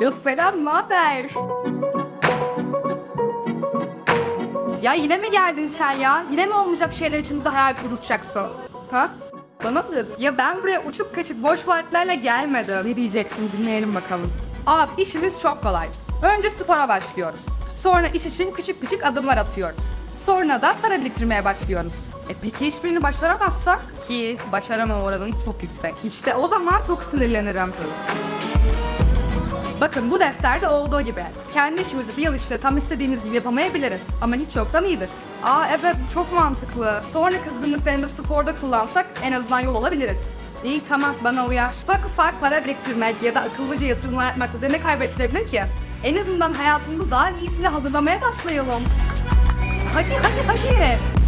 Ya selam, ne haber? Ya yine mi geldin sen ya? Yine mi olmayacak şeyler için bize hayal kurduracaksın? Ha? Bana mı dedin? Ya ben buraya uçup kaçıp boş vaatlerle gelmedim. Ne diyeceksin dinleyelim bakalım. Abi işimiz çok kolay. Önce spora başlıyoruz. Sonra iş için küçük küçük adımlar atıyoruz. Sonra da para biriktirmeye başlıyoruz. E peki hiçbirini başaramazsak? Ki başarama oranın çok yüksek. İşte o zaman çok sinirlenirim. Bakın bu defterde olduğu gibi. Kendi işimizi bir yıl içinde tam istediğimiz gibi yapamayabiliriz. Ama hiç yoktan iyidir. Aa evet çok mantıklı. Sonra kızgınlıklarımızı sporda kullansak en azından yol alabiliriz. İyi tamam bana uyar. Ufak ufak para biriktirmek ya da akıllıca yatırımlar yapmak bize ne kaybettirebilir ki? En azından hayatımızı daha iyisini hazırlamaya başlayalım. Hadi hadi hadi.